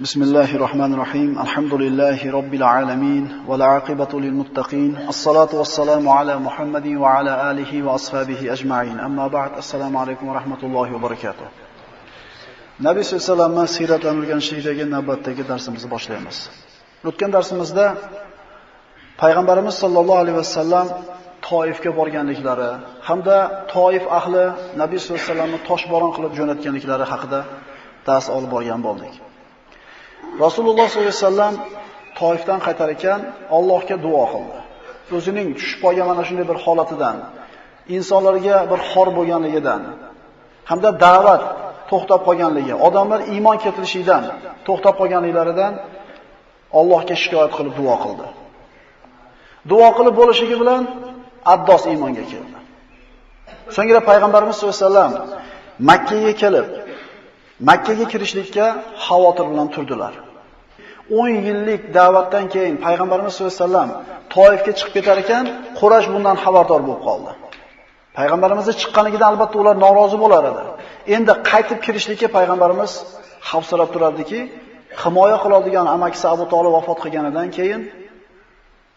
بسم الله الرحمن الرحيم الحمد لله رب العالمين والعاقبة للمتقين الصلاة والسلام على محمد وعلى آله وأصحابه أجمعين أما بعد السلام عليكم ورحمة الله وبركاته Nabiy sollallohu alayhi vasallam siyratlanilganlikdagi navbatdagi darsimizni boshlaymiz. O'tgan darsimizda payg'ambarimiz sollallohu alayhi vasallam Toifga borganliklari hamda Toif ahli Nabiy sollallohu alayhi vasallamni toshbo'ron qilib jo'natganliklari haqida dars olib borgan bo'ldik. Rasululloh sollallohu alayhi vasallam Toifdan qaytar ekan Allohga duo qildi. O'zining tushib qolgan mana shunday bir holatidan, insonlarga bir xor bo'lganligidan hamda da'vat to'xtab qolganligi, odamlar iymon keltirishidan to'xtab qolganliklaridan Allohga shikoyat qilib duo qildi. Duo qilib bo'lishligi bilan Addos iymonga keldi. So'ngra payg'ambarimiz sollallohu alayhi vasallam Makka ga kelib, Makka ga kirishlikka xavotir bilan turdilar. 10 yillik da'vatdan keyin payg'ambarimiz sollallohu alayhi vasallam Toifga chiqib ketar ekan, Quraysh bundan xabardor bo'lib qoldi. Payg'ambarimizni chiqqanligidan albatta ular norozi bo'lar edi. Endi qaytib kirishlikka payg'ambarimiz xavfsirab turardiki, himoya qiladigan amakisi Abu Talib vafot qilganidan keyin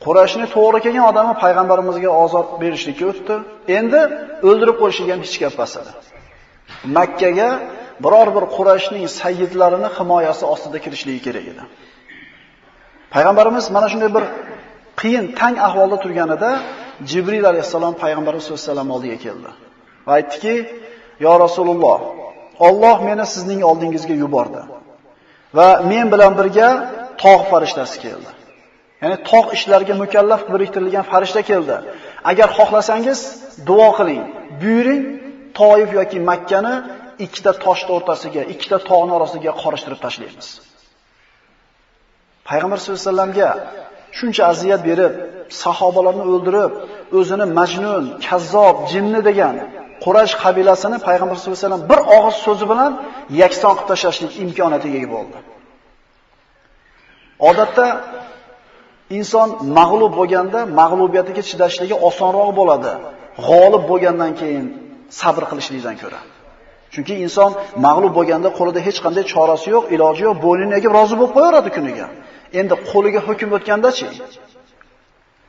Qurayshni to'g'ri kelgan odami payg'ambarimizga ozod berishlikka o'tdi. Endi o'ldirib qo'yishiga ham hech gap emas edi. Makkaga biror bir Qurayshning sayyidlarini himoyasi ostida kirishligi kerak edi. Payg'ambarimiz mana shunday bir qiyin, tang ahvolda turganida Jibril alayhissalom payg'ambarimiz sollallohu alayhi vasallam oldiga keldi. Va aytdiki: "Yo Rasululloh, Alloh meni sizning oldingizga yubordi va men bilan birga tog' farishtasi keldi. Ya'ni tog' ishlariga mukallaf biriktirilgan farishta keldi. Agar xohlasangiz duo qiling, buyuring, Toif yoki Makkani ikkita toshning o'rtasiga, ikkita tog'ning orasiga qorishtirib tashlaymiz." Payg'ambar sollallohu alayhi vasallamga shuncha aziyat berib, sahobalarni o'ldirib, o'zini majnun, kazzob, jinni degan Quraysh qabilasini payg'ambar sollallohu alayhi vasallam bir og'iz so'zi bilan yakson qilib tashlashlik imkoniyatiga ega bo'ldi. Odatda inson mag'lub bo'lganda mag'lubiyatiga chidashligi osonroq bo'ladi. G'olib bo'lgandan keyin sabr qilishlikdan ko'ra. Chunki inson mag'lub bo'lganda qo'lida hech qanday chorasi yo'q, iloji yo'q, bo'ynini egib rozi bo'lib qo'yaveradi kuniga. Endi qo'liga hukm o'tgandachi?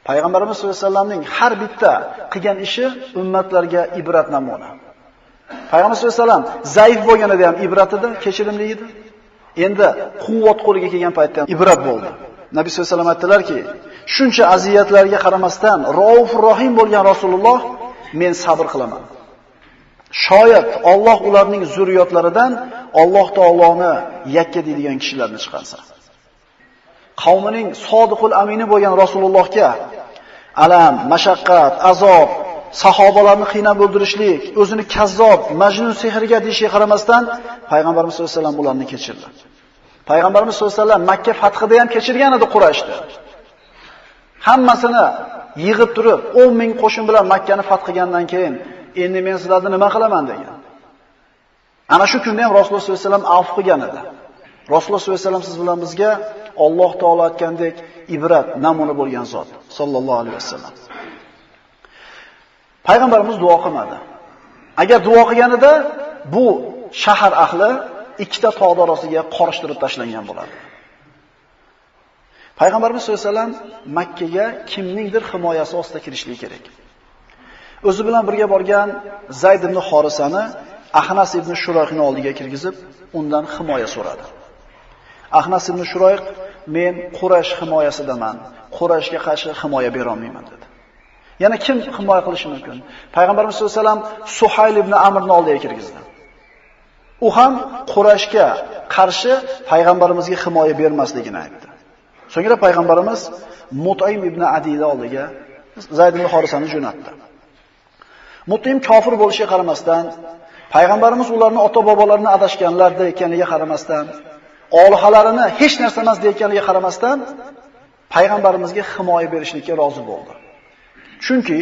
Payg'ambarimiz sollallohu alayhi vasallamning har bitta qilgan ishi ummatlarga ibrat namuna. Payg'ambar sollallohu alayhi vasallam zaif bo'lganida ham ibrat edi, kechirimli edi. Endi quvvat qo'liga kelgan paytda ham ibrat bo'ldi. Nabiy sollallohu alayhi vasallam aytdilarki, shuncha aziyatlarga qaramasdan Rauf Rohim bo'lgan Rasululloh men sabr qilaman. Shoyat Alloh ularning zurriyotlaridan Alloh taoloni yakka deydigan kishilarni chiqarsa. qavmining sodiqul amini bo'lgan Rasulullohga alam, mashaqqat, azob, sahobalarni qiynab o'ldirishlik, o'zini kazzob, majnun sehrga deyishiga qaramasdan payg'ambarimiz sollallohu alayhi vasallam ularni kechirdi. Payg'ambarimiz sollallohu alayhi vasallam Makka fathida ham kechirgan edi Qurayshni. Hammasini yig'ib turib 10 ming qo'shin bilan Makkani fath qilgandan keyin endi men sizlarni nima qilaman degan. Ana shu kunda ham Rasululloh sollallohu alayhi vasallam afv qilgan edi. Rasululloh sollallohu alayhi vasallam siz bilan bizga Alloh taolo aytgandek ibrat, namuna bo'lgan zot sollallohu alayhi vasallam. Payg'ambarimiz duo qilmadi. Agar duo qilganida bu shahar ahli ikkita tog' orasiga qorishtirib tashlangan bo'lardi. Payg'ambarimiz sollallohu alayhi vasallam Makka ga kimningdir himoyasi ostida kirishligi kerak. O'zi bilan birga borgan Zayd ibn Xorisani Ahnas ibn Shurayhning oldiga kirgizib, undan himoya so'radi. Ahnas ibn Shuroyq men Quraysh himoyasidaman. Qurayshga qarshi himoya bera olmayman dedi. Yana kim himoya qilishi mumkin? Payg'ambarimiz sollallohu alayhi vasallam Suhayl ibn Amrni oldiga kirgizdi. U ham Qurayshga qarshi payg'ambarimizga himoya bermasligini aytdi. So'ngra payg'ambarimiz Mutaym ibn Adiyni oldiga Zayd ibn Xorisani jo'natdi. Mutaym kofir bo'lishiga qaramasdan, payg'ambarimiz ularni ota-bobolarini adashganlarda ekaniga qaramasdan, olihalarini hech narsa emas deyotganiga qaramasdan payg'ambarimizga himoya berishlikka rozi bo'ldi. Chunki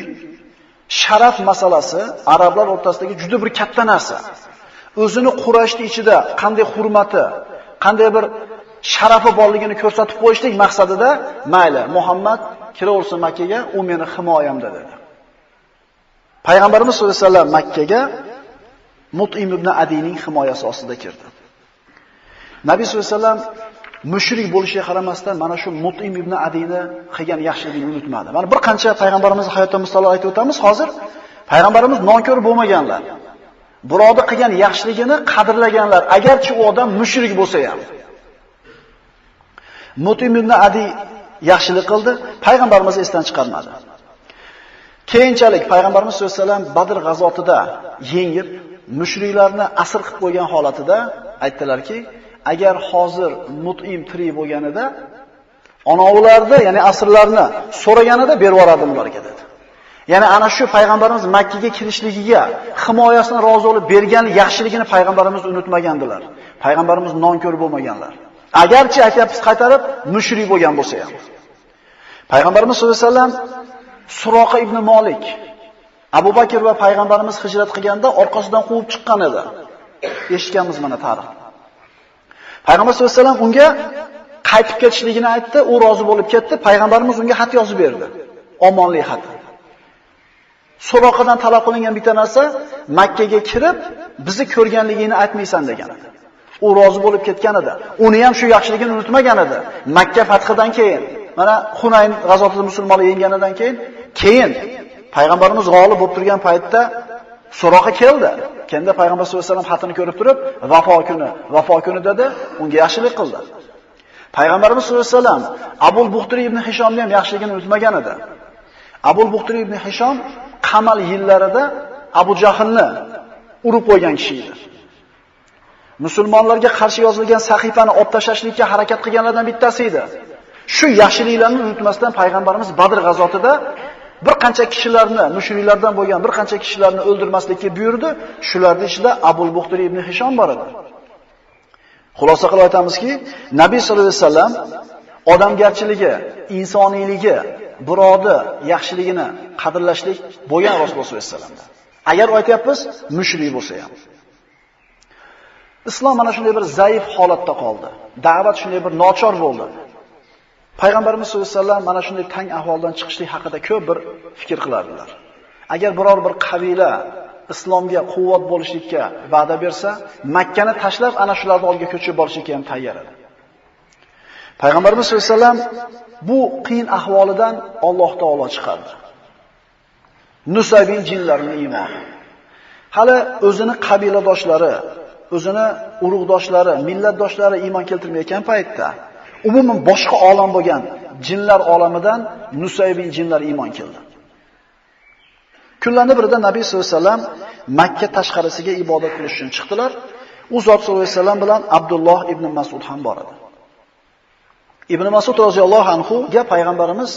sharaf masalasi arablar o'rtasidagi juda bir katta narsa. O'zini Qurayshning ichida qanday hurmati, qanday bir sharafi borligini ko'rsatib qo'yishlik maqsadida mayli Muhammad kiraversin Makkaga, u meni himoyamda dedi. Payg'ambarimiz sollallohu alayhi vasallam Makkaga Mut'im ibn Adiyning himoyasi ostida kirdi. Nabiy sollallohu alayhi vasallam mushrik bo'lishiga qaramasdan mana shu Mutim ibn Adini qilgan yaxshiligini unutmadi. Mana bir qancha payg'ambarimiz hayotda misollar aytib o'tamiz. Hozir payg'ambarimiz nonkor bo'lmaganlar. Birovni qilgan yaxshiligini qadrlaganlar, agarchi u odam mushrik bo'lsa ham. Mutim ibn Adi yaxshilik qildi, payg'ambarimiz esdan chiqarmadi. Keyinchalik payg'ambarimiz sollallohu alayhi vasallam Badr g'azotida yengib, mushriklarni asir qilib qo'ygan holatida aytdilarki, agar hozir Mutim tirik bo'lganida onovlarni, ya'ni asrlarni so'raganida berib yuborardim ularga dedi. Ya'ni ana shu payg'ambarimiz Makka ga kirishligiga himoyasini rozi bo'lib bergan yaxshiligini payg'ambarimiz unutmagandilar. Payg'ambarimiz nonko'r bo'lmaganlar. Agarchi aytyapmiz qaytarib mushrik bo'lgan bo'lsa ham. Payg'ambarimiz sollallohu alayhi vasallam Suroqa ibn Malik Abu Bakr va payg'ambarimiz hijrat qilganda orqasidan quvib chiqqan edi. Eshitganmiz mana tarix. Payg'ambar sollallohu alayhi vasallam unga qaytib ketishligini aytdi, u rozi bo'lib ketdi, payg'ambarimiz unga xat yozib berdi. Omonlik xati. Suroqadan talab qilingan bitta narsa Makka ga kirib, bizni ko'rganligini aytmaysan degan. U rozi bo'lib ketgan edi. Uni ham shu yaxshiligini unutmagan edi. Makka fathidan keyin, mana Hunayn g'azotida musulmonlar yenganidan keyin, keyin payg'ambarimiz g'olib bo'lib turgan paytda Suroqa keldi. Kenda payg'ambar sollallohu alayhi vasallam xatini ko'rib turib, vafo kuni, vafo kuni dedi, unga yaxshilik qildi. Payg'ambarimiz sollallohu alayhi vasallam Abul Buxturi ibn Hishomni ham yaxshiligini unutmagan edi. Abul Buxturi ibn Hishom qamal yillarida Abu Jahlni urib qo'ygan kishi edi. Musulmonlarga qarshi yozilgan sahifani olib tashlashlikka harakat qilganlardan bittasi edi. Shu yaxshiliklarni unutmasdan payg'ambarimiz Badr g'azotida bir qancha kishilarni, mushriklardan bo'lgan bir qancha kishilarni o'ldirmaslikka buyurdi. Shularning ichida Abul Buxturi ibn Hishom bor edi. Xulosa qilib aytamizki, Nabiy sollallohu alayhi vasallam odamgarchiligi, insoniyligi, birovni yaxshiligini qadrlashlik bo'lgan Rasululloh sollallohu alayhi vasallamda. Agar aytyapmiz, mushrik bo'lsa ham. Islom mana shunday bir zaif holatda qoldi. Da'vat shunday bir nochor bo'ldi. Payg'ambarimiz sollallohu alayhi vasallam mana shunday tang ahvoldan chiqishlik haqida ko'p bir fikr qilardilar. Agar biror bir qabila islomga quvvat bo'lishlikka va'da bersa, Makkani tashlab ana shularni oldiga ko'chib borishga ham tayyor edi. Payg'ambarimiz sollallohu alayhi vasallam bu qiyin ahvolidan Alloh taolo chiqardi. Nusaybin jinlarning iymoni. Hali o'zini qabiladoshlari, o'zini urug'doshlari, millatdoshlari iymon keltirmayotgan paytda umuman boshqa olam bo'lgan jinlar olamidan Nusaybin jinlar iymon keldi. Kunlarning birida Nabiy sollallohu alayhi vasallam Makka tashqarisiga ibodat qilish uchun chiqdilar. U zot sollallohu alayhi vasallam bilan Abdulloh ibn Mas'ud ham bor edi. Ibn Mas'ud roziyallohu anhu ga payg'ambarimiz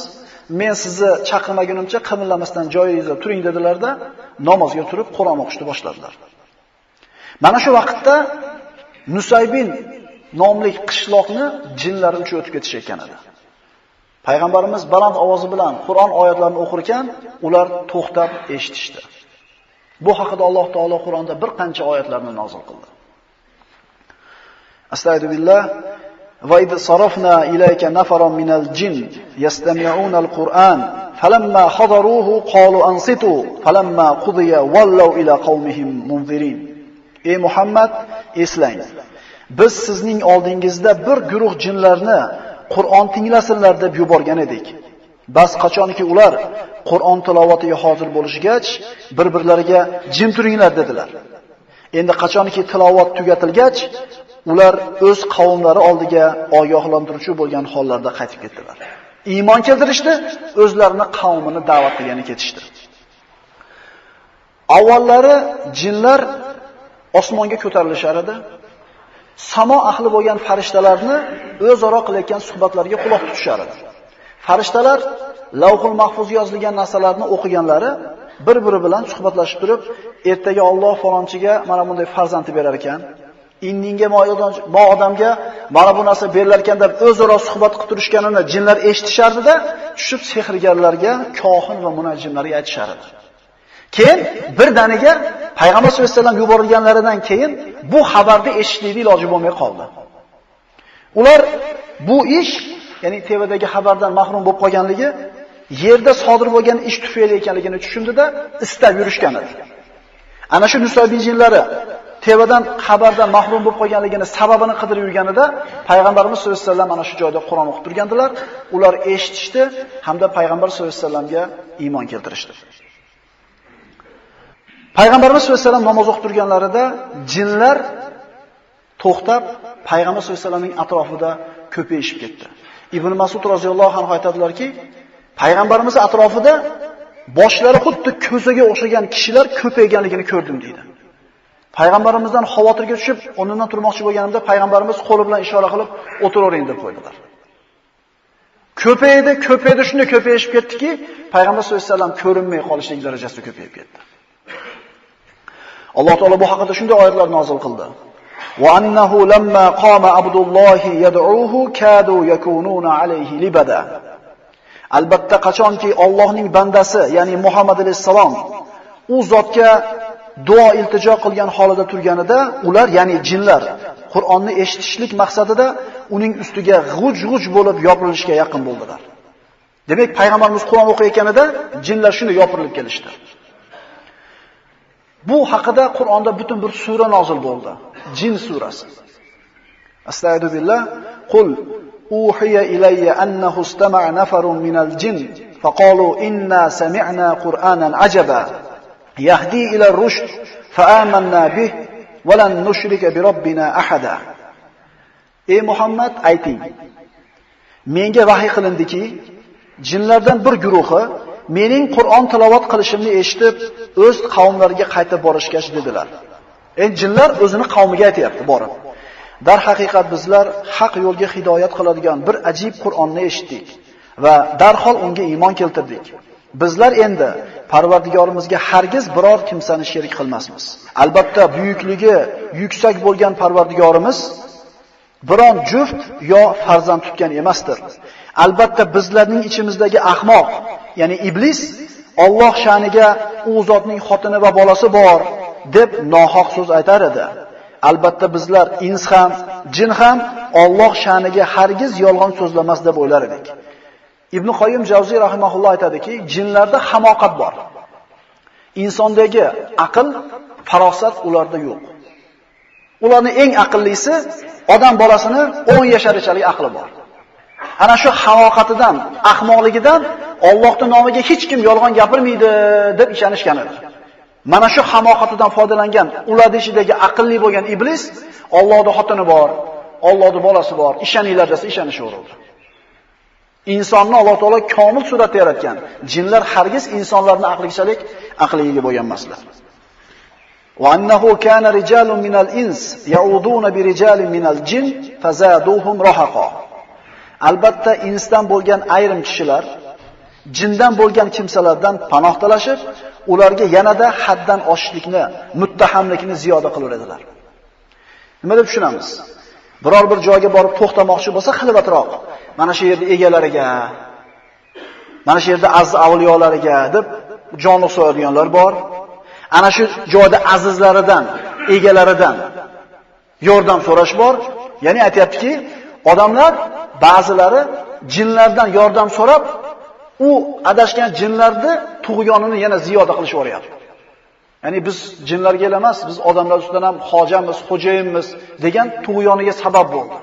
men sizni chaqirmagunimcha qimillamasdan joyingizda turing dedilarda, namozga turib Qur'on o'qishni boshladilar. Mana shu vaqtda Nusaybin nomli qishloqni jinlar uchib o'tib ekan edi. Payg'ambarimiz baland ovozi bilan Qur'on oyatlarini o'qir ekan, ular to'xtab eshitishdi. Bu haqida Alloh taolo Qur'onda bir qancha oyatlarni nozil qildi. Astagfirullah va id sarafna ilayka nafaran minal jin yastami'una al-Qur'an falamma hadaruhu qalu ansitu falamma qudiya wallaw ila qaumihim munzirin. Ey Muhammad, eslang. Biz sizning oldingizda bir guruh jinlarni Qur'on tinglasinlar deb yuborgan edik. Bas qachonki ular Qur'on tilovatiga hozir bo'lishgach, bir-birlariga jim turinglar dedilar. Endi qachonki tilovat tugatilgach, ular o'z qavmlari oldiga ogohlantiruvchi bo'lgan hollarda qaytib ketdilar. Iymon keltirishdi, o'zlarini qavmini da'vat qilgani ketishdi. Avvallari jinlar osmonga ko'tarilishar edi. Samo ahli bo'lgan farishtalarni o'zaro qilayotgan suhbatlariga quloq tutishar edi. Farishtalar Lavhul Mahfuz yozilgan narsalarni o'qiganlari bir-biri bilan suhbatlashib turib, ertaga Alloh falonchiga mana bunday farzandni berar ekan, indinga bu odamga mana bu narsa berilar ekan deb o'zaro suhbat qilib turishganini jinlar eshitishardi-da, tushib sehrgarlarga, kohin va munajjimlarga aytishar edi. Keyin birdaniga payg'ambar sollallohu alayhi vasallam yuborilganlaridan keyin bu xabarni eshitishlik iloji bo'lmay qoldi. Ular bu ish, ya'ni TVdagi xabardan mahrum bo'lib qolganligi yerda sodir bo'lgan ish tufayli ekanligini tushundida istab yurishgan edi. Ana shu Nusaybin jinlari tevadan xabardan mahrum bo'lib qolganligini sababini qidirib yurganida payg'ambarimiz sollallohu alayhi vasallam ana shu joyda Qur'on o'qib turgandilar. Ular eshitishdi hamda payg'ambar sollallohu alayhi vasallamga iymon keltirishdi. Payg'ambarimiz sollallohu alayhi vasallam namoz o'qib turganlarida jinlar to'xtab payg'ambar sollallohu alayhi vasallamning atrofida ko'payishib ketdi. Ibn Mas'ud roziyallohu anhu aytadilarki, payg'ambarimiz atrofida boshlari xuddi ko'zaga o'xshagan kishilar ko'payganligini ko'rdim deydi. Payg'ambarimizdan xavotirga tushib, o'rnidan turmoqchi bo'lganimda payg'ambarimiz qo'li bilan ishora qilib o'tiravering deb qo'ydilar. Ko'paydi, ko'paydi, shunday ko'payishib ketdiki, payg'ambar sollallohu alayhi vasallam ko'rinmay qolishlik darajasi ko'payib ketdi. Alloh taolo bu haqida shunday oyatlar nozil qildi. Wa annahu lamma qama Abdullohi yad'uhu kadu yakununa alayhi libada. Albatta qachonki Allohning bandasi, ya'ni Muhammad alayhisalom u zotga duo iltijo qilgan holida turganida, ular, ya'ni jinlar Qur'onni eshitishlik maqsadida uning ustiga g'uj-g'uj bo'lib yopirilishga yaqin bo'ldilar. Demak, payg'ambarimiz Qur'on o'qiyotganida jinlar shunday yopirilib kelishdi. Bu haqida Qur'onda butun bir sura nozil bo'ldi. Jin surasi. Astagfiru billah. Qul uhiya ilayya annahu istama'a nafarun minal jin faqalu inna sami'na qur'anan ajaba yahdi ila ar-rushd fa'amanna bih wa lan nushrika bi robbina ahada. Ey Muhammad ayting. Menga vahiy qilindiki, jinlardan bir guruhi mening Qur'on tilovat qilishimni eshitib, o'z qavmlariga qaytib borishga dedilar. Endi jinlar o'zini qavmiga aytayapti, borib. Dar haqiqat bizlar haq yo'lga hidoyat qiladigan bir ajib Qur'onni eshitdik va darhol unga iymon keltirdik. Bizlar endi Parvardigorimizga hargiz biror kimsani sherik qilmasmiz. Albatta buyukligi yuksak bo'lgan Parvardigorimiz biron juft yo farzand tutgan emasdir. Albatta bizlarning ichimizdagi ahmoq, ya'ni iblis Alloh sha'niga u zotning xotini va bolasi bor deb nohaq so'z aytar edi. Albatta bizlar ins ham, jin ham Alloh sha'niga hargiz yolg'on so'zlamas deb o'ylar edik. Ibn Qoyyim Javziy rahimahulloh aytadiki, jinlarda hamoqat bor. Insondagi aql, farosat ularda yo'q. Ularning eng aqllisi odam bolasini 10 yasharichalik aqli bor. Ana shu hamoqatidan, ahmoqligidan Allohning nomiga hech kim yolg'on gapirmaydi deb ishonishgan edi. Mana shu hamoqatidan foydalangan ularning ichidagi aqlli bo'lgan iblis Allohning xotini bor, Allohning bolasi bor, ishoninglar desa ishonishaverdi. Insonni Alloh taolo komil suratda yaratgan. Jinlar hargiz insonlarning aqlichalik aqliga bo'lgan emaslar. Wa annahu kana rijalun minal ins ya'uduna bi rijalin minal jin fazaduhum. Albatta insdan bo'lgan ayrim kishilar jindan bo'lgan kimsalardan panoh talashib, ularga yanada haddan oshishlikni, muttahamlikni ziyoda qilaveradilar. Nima deb tushunamiz? Biror bir joyga borib to'xtamoqchi bo'lsa, xilvatroq. Mana shu yerda egalariga, mana shu yerda aziz avliyolariga deb jonliq so'yadiganlar bor. Ana shu joyda azizlaridan, egalaridan yordam so'rash bor. Ya'ni aytayaptiki, odamlar ba'zilari jinlardan yordam so'rab, u adashgan jinlarni tug'yonini yana ziyoda qilishib yuboryapti. Ya'ni biz jinlarga emas, biz odamlar ustidan ham hojamiz, xo'jayinmiz degan tug'yoniga sabab bo'ldi.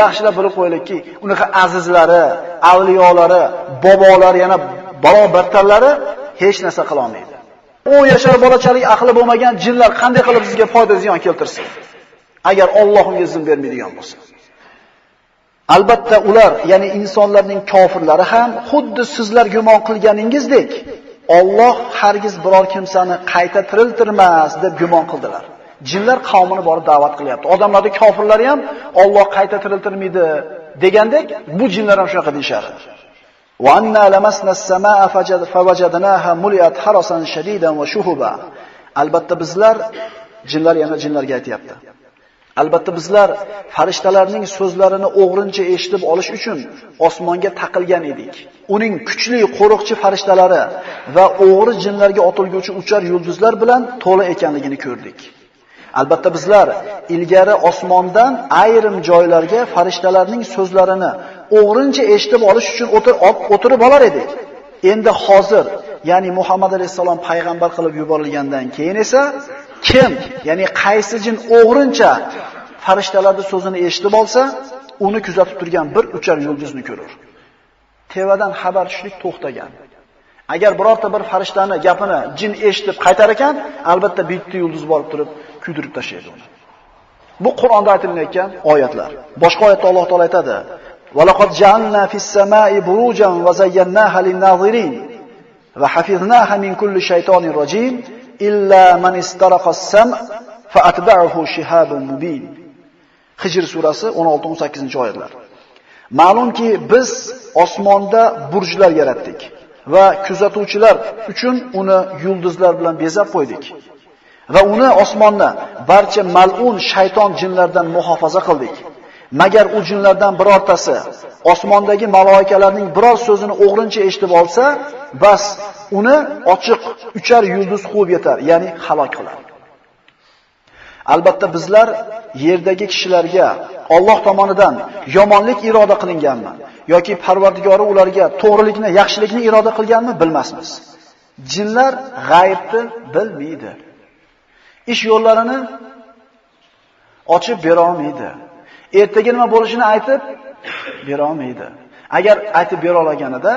Yaxshilab bilib qo'yaylikki, unaqa azizlari, avliyolari, bobolari yana barobartarlari hech narsa qila olmaydi. U yashar bolachalik aqli bo'lmagan jinlar qanday qilib sizga foyda ziyon keltirsin? Agar Alloh unga izn bermaydigan bo'lsa. Albatta ular, ya'ni insonlarning kofirlari ham xuddi sizlar gumon qilganingizdek Alloh hargiz biror kimsani qayta tiriltirmas deb gumon qildilar. Jinlar qavmini borib da'vat qilyapti. Odamlarni kofirlari ham Alloh qayta tiriltirmaydi degandek, bu jinlar ham shunaqa deyishardi. Wa anna lamasna as-samaa fawajadnaha muliyat harasan shadidan wa shuhuba. Albatta bizlar jinlar yana jinlarga aytayapti. Albatta bizlar farishtalarning so'zlarini o'g'rincha eshitib olish uchun osmonga taqilgan edik. Uning kuchli qo'riqchi farishtalari va o'g'ri jinlarga otilguvchi uchar yulduzlar bilan to'la ekanligini ko'rdik. Albatta bizlar ilgari osmondan ayrim joylarga farishtalarning so'zlarini o'g'rincha eshitib olish uchun o'tirib olar edik. Endi hozir ya'ni Muhammad alayhisalom payg'ambar qilib yuborilgandan keyin esa kim, ya'ni qaysi jin o'g'rincha farishtalarning so'zini eshitib olsa, uni kuzatib turgan bir uchar yulduzni ko'rar. Tevadan xabar tushlik to'xtagan. Agar birorta bir farishtani gapini jin eshitib qaytar ekan, albatta bitta yulduz borib turib kuydirib tashlaydi uni. Bu Qur'onda aytilayotgan oyatlar. Boshqa oyatda Alloh taolay aytadi: "Valaqad ja'alna fis-sama'i burujan va zayyanaha lin-nazirin va hafiznaha min kulli shaytonir rajim illa man istaraqa as-sam' fa atba'ahu shihabun mubin." Hijr surasi 16-18-oyatlar. Ma'lumki, biz osmonda burjlar yaratdik va kuzatuvchilar uchun uni yulduzlar bilan bezab qo'ydik. Va uni osmonni barcha mal'un shayton jinlardan muhofaza qildik. Magar u jinlardan birortasi osmondagi maloikalarning biror so'zini o'g'rincha eshitib olsa, bas uni ochiq uchar yulduz quvib yetar, ya'ni halok qiladi. Albatta bizlar yerdagi kishilarga Alloh tomonidan yomonlik iroda qilinganmi yoki Parvardigori ularga to'g'rilikni, yaxshilikni iroda qilganmi bilmasmiz. Jinlar g'aybni bilmaydi. Ish yo'llarini ochib bera olmaydi. Ertaga nima bo'lishini aytib bera olmaydi. Agar aytib bera olganida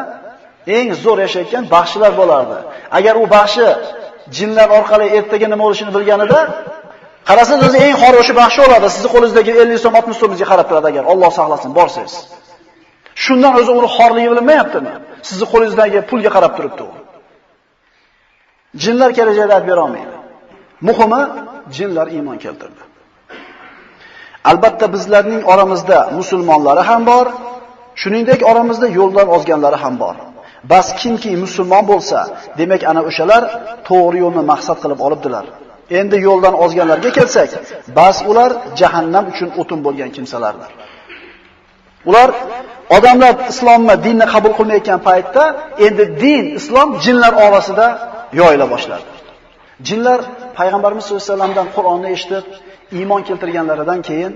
eng zo'r yashayotgan baxshilar bo'lardi. Agar u baxshi jinlar orqali ertaga nima bo'lishini bilganida Qarasangiz o'zi eng xoroshi baxshi bo'ladi. Sizni qo'lingizdagi 50 so'm, 60 so'mingizga qarab turadi agar Alloh saqlasin borsangiz. Shundan o'zi uni xorligi bilinmayaptimi? Sizni qo'lingizdagi pulga qarab turibdi u. Jinlar kelajakda aytib bera olmaydi. Muhimi jinlar iymon keltirdi. Albatta bizlarning oramizda musulmonlari ham bor, shuningdek oramizda yo'ldan ozganlari ham bor. Bas kimki musulmon bo'lsa, demak ana o'shalar to'g'ri yo'lni maqsad qilib olibdilar. Endi yo'ldan ozganlarga kelsak, bas ular jahannam uchun o'tin bo'lgan kimsalardir. Ular odamlar islomni, dinni qabul qilmayotgan paytda endi din, islom jinlar orasida yoyila boshladi. Jinlar payg'ambarimiz sollallohu alayhi vasallamdan Qur'onni eshitib, iymon keltirganlaridan keyin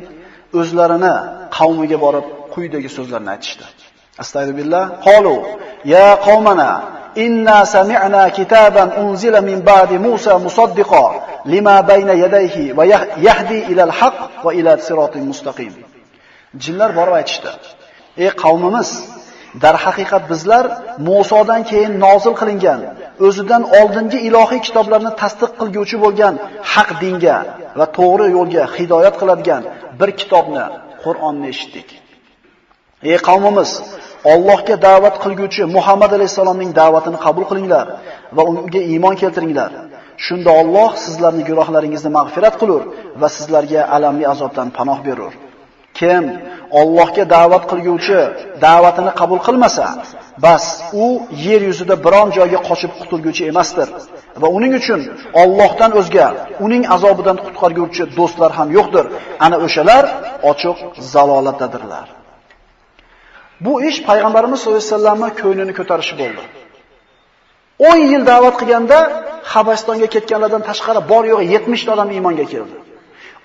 o'zlarini qavmiga borib quyidagi so'zlarni aytishdi. Astagfirullah. Qalu ya qawmana inna sami'na kitaban unzila min ba'di Musa musaddiqo lima bayna yadayhi va yahdi ila al-haq va ila siratin mustaqim. Jinlar borib aytishdi: "Ey qavmimiz, dar haqiqat bizlar Musodan keyin nozil qilingan, o'zidan oldingi ilohiy kitoblarni tasdiq qilguvchi bo'lgan haq dinga va to'g'ri yo'lga hidoyat qiladigan bir kitobni, Qur'onni eshitdik. Ey qavmimiz, Allohga da'vat qilguvchi Muhammad alayhisalomning da'vatini qabul qilinglar va unga iymon keltiringlar. Shunda Alloh sizlarning gunohlaringizni mag'firat qilur va sizlarga alamli azobdan panoh berur. Kim Allohga da'vat qilguvchi da'vatini qabul qilmasa, bas u yer yuzida biron joyga qochib qutulguvchi emasdir va uning uchun Allohdan o'zga uning azobidan qutqarguvchi do'stlar ham yo'qdir. Ana o'shalar ochiq zalolatdadirlar. Bu ish payg'ambarimiz sollallohu alayhi vasallamning ko'nglini ko'tarishi bo'ldi. 10 yil da'vat qilganda Habastonga ketganlardan tashqari bor yo'g'i 70 ta odam iymonga keldi.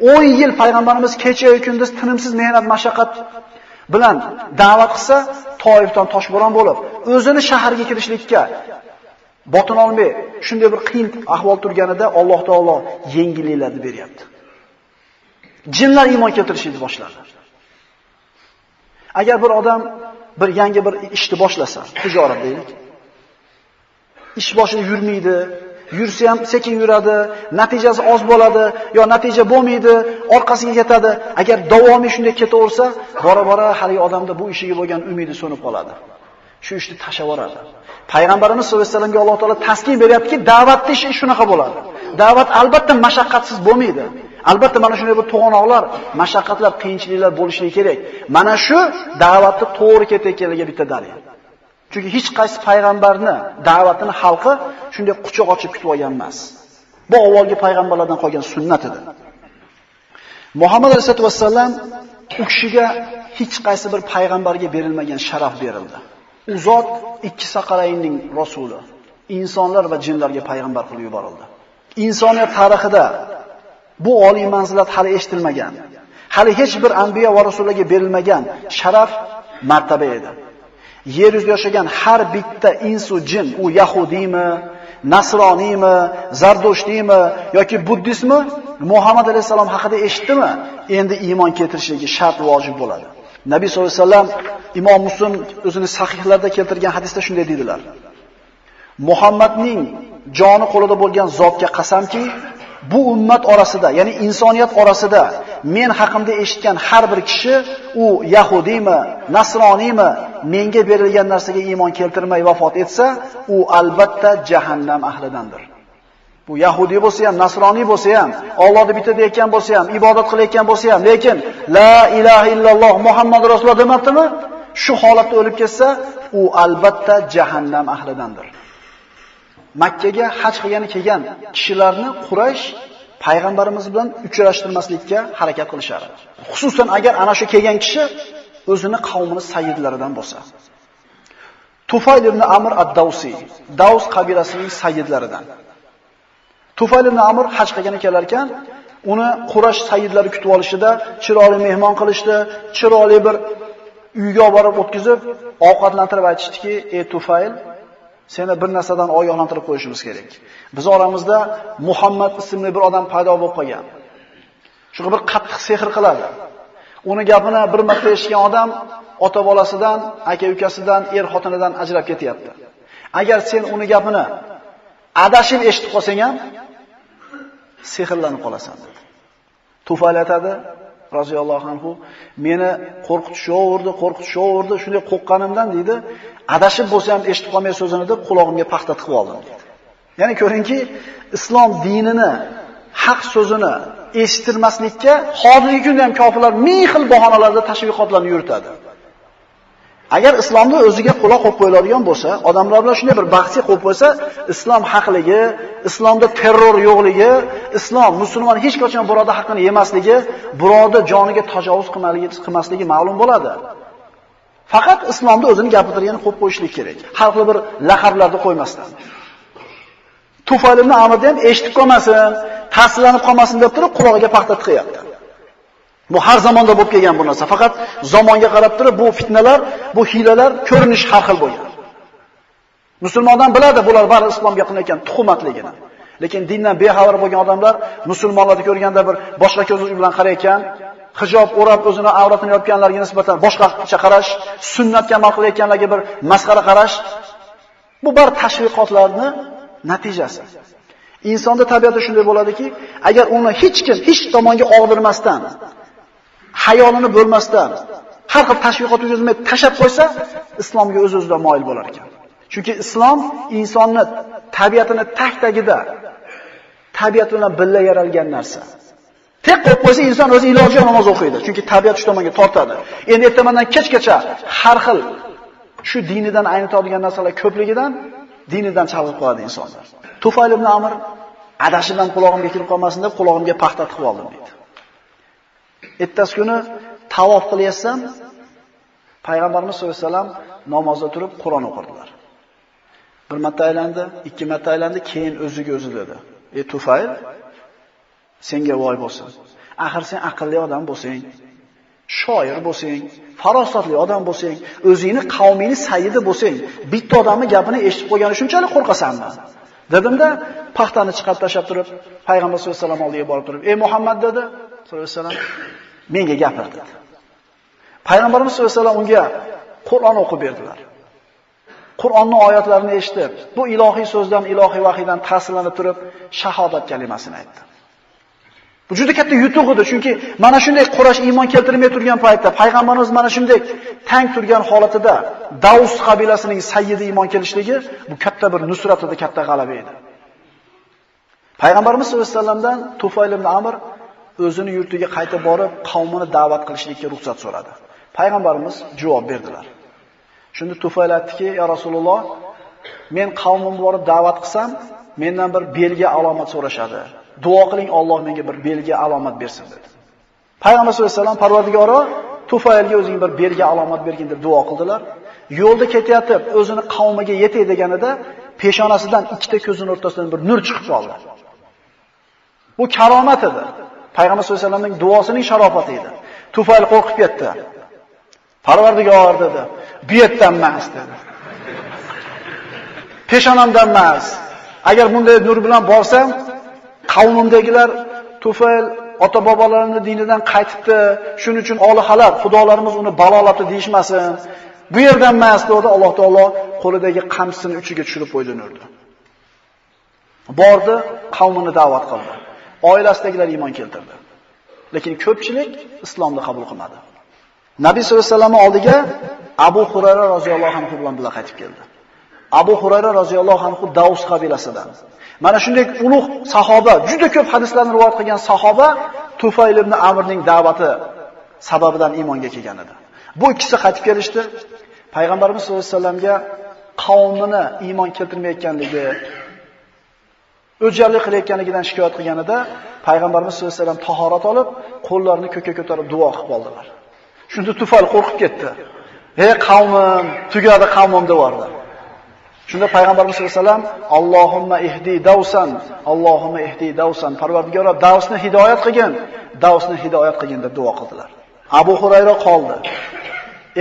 10 yil payg'ambarimiz kecha kunduz tinimsiz mehnat mashaqqat bilan da'vat qilsa, Toifdan toshbo'ron bo'lib, o'zini shaharga kirishlikka botin olmay, shunday bir qiyin ahvol turganida Alloh taolo yengilliklarni beryapti. Jinlar iymon keltirishni boshladi. Agar bir odam bir yangi bir ishni boshlasa, tijorat deylik. Ish boshida yurmaydi, yursa ham sekin yuradi, natijasi oz bo'ladi, yo natija bo'lmaydi, orqasiga ketadi. Agar davomiy shunday ketaversa, bora-bora hali odamda bu ishiga bo'lgan umidi so'nib qoladi. Shu ishni tashavoradi. Payg'ambarimiz sollallohu alayhi vasallamga Alloh taolo taskin beryaptiki, da'vatni ishi shunaqa bo'ladi. Da'vat albatta mashaqqatsiz bo'lmaydi. Albatta mana shunday bir to'g'anoqlar, mashaqqatlar, qiyinchiliklar bo'lishi kerak. Mana shu da'vatni to'g'ri ketayotganligiga bitta dalil. Chunki hech qaysi payg'ambarni da'vatini xalqi shunday quchoq ochib kutib olgan emas. Bu avvalgi payg'ambarlardan qolgan sunnat edi. Muhammad sollallohu alayhi vasallam u kishiga hech qaysi bir payg'ambarga berilmagan sharaf berildi. U zot ikki saqalayning rasuli, insonlar va jinlarga payg'ambar qilib yuborildi. Insoniyat tarixida bu oliy manzilat hali eshitilmagan, hali hech bir anbiya va rasullarga berilmagan sharaf martaba edi. Yer yuzida yashagan har bitta insu jin u yahudiymi, nasroniymi, zardoshtiymi yoki buddistmi Muhammad alayhisalom haqida eshitdimi? Endi iymon keltirishligi shart vojib bo'ladi. Nabiy sollallohu alayhi vasallam Imom Muslim o'zining sahihlarida keltirgan hadisda shunday dedilar. Muhammadning joni qo'lida bo'lgan zotga qasamki, bu ummat orasida, ya'ni insoniyat orasida men haqimda eshitgan har bir kishi u yahudiymi, nasroniymi, menga berilgan narsaga iymon keltirmay vafot etsa, u albatta jahannam ahlidandir. Bu yahudiy bo'lsa ham, nasroniy bo'lsa ham, Allohni bitta deyotgan bo'lsa ham, ibodat qilayotgan bo'lsa ham, lekin la ilaha illalloh Muhammad rasululloh demabdimi? Shu holatda o'lib ketsa, u albatta jahannam ahlidandir. Makkaga haj qilgani kelgan kishilarni Quraysh payg'ambarimiz bilan uchrashtirmaslikka harakat qilishardi. Xususan agar ana shu kelgan kishi o'zini qavmini sayyidlaridan bo'lsa. Tufayl ibn Amr ad-Dawsi, Daws qabilasining sayyidlaridan. Tufayl ibn Amr haj qilgani kelar ekan, uni Quraysh sayyidlari kutib olishida chiroyli mehmon qilishdi, chiroyli bir uyga olib borib o'tkazib, ovqatlantirib aytishdiki, "Ey Tufayl, seni bir narsadan ogohlantirib qo'yishimiz kerak. Biz oramizda Muhammad ismli bir odam paydo bo'lib qolgan. Shuga bir qattiq sehr qiladi. Uni gapini bir marta eshitgan odam ota bolasidan, aka ukasidan, er xotinidan ajrab ketyapti. Agar sen uni gapini adashib eshitib qolsang ham sehrlanib qolasan dedi. Tufayl roziyallohu anhu meni qo'rqitishaverdi, qo'rqitishaverdi, shunday qo'rqqanimdan deydi, adashib bo'lsa ham eshitib qolmay so'zini deb qulog'imga paxta tiqib oldim deydi. Ya'ni ko'ringki, islom dinini, haq so'zini eshittirmaslikka hozirgi kunda ham kofirlar ming xil bahonalarda tashviqotlarni yuritadi. Agar islomni o'ziga quloq qo'yib qo'yiladigan bo'lsa, odamlar bilan shunday bir bahsga qo'yib qo'ysa, islom haqligi, islomda terror yo'qligi, islom musulmon hech qachon birodar haqqini yemasligi, birodar joniga tajovuz qilmasligi ma'lum bo'ladi. Faqat islomda o'zini gapirtirganini qo'yib qo'yishlik kerak. Har xil bir laqablarni qo'ymasdan. Tufayl ibn ham eshitib qolmasin, ta'sirlanib qolmasin deb turib qulog'iga paxta tiqyapti. Bu har zamonda bo'lib kelgan bu narsa. Faqat zamonga qarab turib bu fitnalar, bu hilalar ko'rinish har xil bo'lgan. Musulmondan biladi bular bari islomga qilinayotgan tuhumatligini. Lekin dindan bexabar bo'lgan odamlar musulmonlarni ko'rganda bir boshqa ko'z bilan qarayotgan, hijob o'rab o'zini avratini yopganlarga nisbatan boshqacha qarash, sunnatga amal qilayotganlarga bir masxara qarash, bu bar tashviqotlarni natijasi. Insonda tabiati shunday bo'ladiki, agar uni hech kim hech tomonga og'dirmasdan, hayolini bo'lmasdan, har xil tashviqot o'tkazmay tashab qo'ysa, islomga o'z-o'zidan moyil bo'lar ekan. Chunki islom insonni tabiatini tag-tagida tabiat bilan birga yaralgan narsa. Tek qo'yib qo'ysa inson o'zi iloji namoz o'qiydi, chunki tabiat shu tomonga tortadi. Endi ertamandan kechgacha har xil shu dinidan aynitadigan narsalar ko'pligidan dinidan chalg'ib qoladi insonlar. Tufayl ibn Amr adashib qulog'imga kirib qolmasin deb qulog'imga paxta tiqib oldim deydi. Ertasi kuni tavof qilyapsam, payg'ambarimiz sollallohu alayhi vasallam namozda turib Qur'on o'qirdilar. Bir marta aylandi, ikki marta aylandi, keyin o'ziga o'zi dedi: "Ey Tufayl, senga voy bo'lsin. Axir sen aqlli odam bo'lsang, shoir bo'lsang, farosatli odam bo'lsang, o'zingni qavmingni sayyidi bo'lsang, bitta odamning gapini eshitib qo'ygani shunchalik qo'rqasanmi?" Dedimda, paxtani chiqarib tashlab turib, payg'ambar sollallohu alayhi vasallam oldiga borib turib, "Ey Muhammad" dedi, sollallohu alayhi vasallam, "Menga gapir" dedi. Payg'ambarimiz sollallohu alayhi vasallam unga Qur'on o'qib berdilar. Qur'onning oyatlarini eshitib, bu ilohiy so'zdan, ilohiy vahiydan ta'sirlanib turib, shahodat kalimasini aytdi. Bu juda katta yutuq edi, chunki mana shunday Quraysh iymon keltirmay turgan paytda payg'ambarimiz mana shunday tang turgan holatida Davus qabilasining sayyidi iymon kelishligi bu katta bir nusrat edi, katta g'alaba edi. Payg'ambarimiz sollallohu alayhi vasallamdan Tufayl ibn Amr o'zini yurtiga qaytib borib, qavmini da'vat qilishlikka ruxsat so'radi. Payg'ambarimiz javob berdilar. Shunda Tufayl aytdiki, "Ya Rasululloh, men qavmimni borib da'vat qilsam, mendan bir belgi alomat so'rashadi. Duo qiling, Alloh menga bir belgi alomat bersin" dedi. Payg'ambar sollallohu alayhi vasallam Parvardigoro Tufaylga o'zing bir belgi alomat bergin deb duo qildilar. Yo'lda ketayotib, o'zini qavmiga yetay deganida peshonasidan ikkita ko'zining o'rtasidan bir nur chiqib qoldi. Bu karomat edi. Payg'ambar sollallohu alayhi vasallamning duosining sharofati edi. Tufayl qo'rqib ketdi. Parvardigor dedi, bu yerdan emas dedi. Peshonamdan emas. Agar bunday nur bilan borsam, qavmimdagilar Tufayl ota bobolarini dinidan qaytibdi, shuning uchun olihalar, xudolarimiz uni balolabdi deyishmasin. Bu yerdan emas dedi Alloh taolo qo'lidagi qamchisini uchiga tushirib qo'ydi nurni. Bordi, qavmini da'vat qildi. Oilasidagilar iymon keltirdi. Lekin ko'pchilik islomni qabul qilmadi. Nabiy sollallohu alayhi vasallam oldiga Abu Hurayra roziyallohu anhu bilan birga qaytib keldi. Abu Hurayra roziyallohu anhu Davus qabilasidan. Mana shunday ulug' sahoba, juda ko'p hadislarni rivoyat qilgan sahoba Tufayl ibn Amrning da'vati sababidan iymonga kelgan edi. Bu ikkisi qaytib kelishdi. Payg'ambarimiz sollallohu alayhi vasallamga qavmini iymon keltirmayotganligi, o'jarlik qilayotganligidan shikoyat qilganida payg'ambarimiz sollallohu alayhi vasallam tahorat olib, qo'llarini ko'kka ko'tarib duo qilib qoldilar. Shunda Tufayl qo'rqib ketdi. "Ey qavmim, tugadi qavmim" deyordi. Shunda payg'ambarimiz sollallohu alayhi vasallam Allohumma ihdi davsan, Allohumma ihdi davsan, Parvardigor Davsni hidoyat qilgin, Davsni hidoyat qilgin deb duo qildilar. Abu Hurayra qoldi.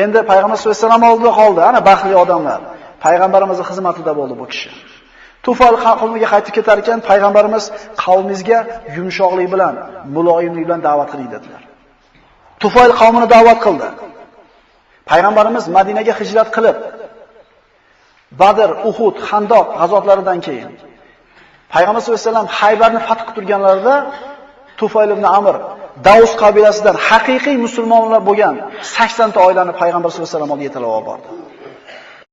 Endi payg'ambar sollallohu alayhi vasallam oldida qoldi. Ana baxtli odamlar. Payg'ambarimizning xizmatida bo'ldi bu kishi. Tufal qavmiga qaytib ketar ekan, payg'ambarimiz qavmingizga yumshoqlik bilan, muloyimlik bilan da'vat qiling dedilar. Tufayl qavmini da'vat qildi. Payg'ambarimiz Madinaga hijrat qilib, Badr, Uhud, Xandoq g'azotlaridan keyin Payg'ambar sollallohu alayhi vasallam Haybarni fath qilib turganlarida Tufayl ibn Amr Davus qabilasidan haqiqiy musulmonlar bo'lgan 80 ta oilani Payg'ambar sollallohu alayhi vasallam oldiga yetalab olib bordi.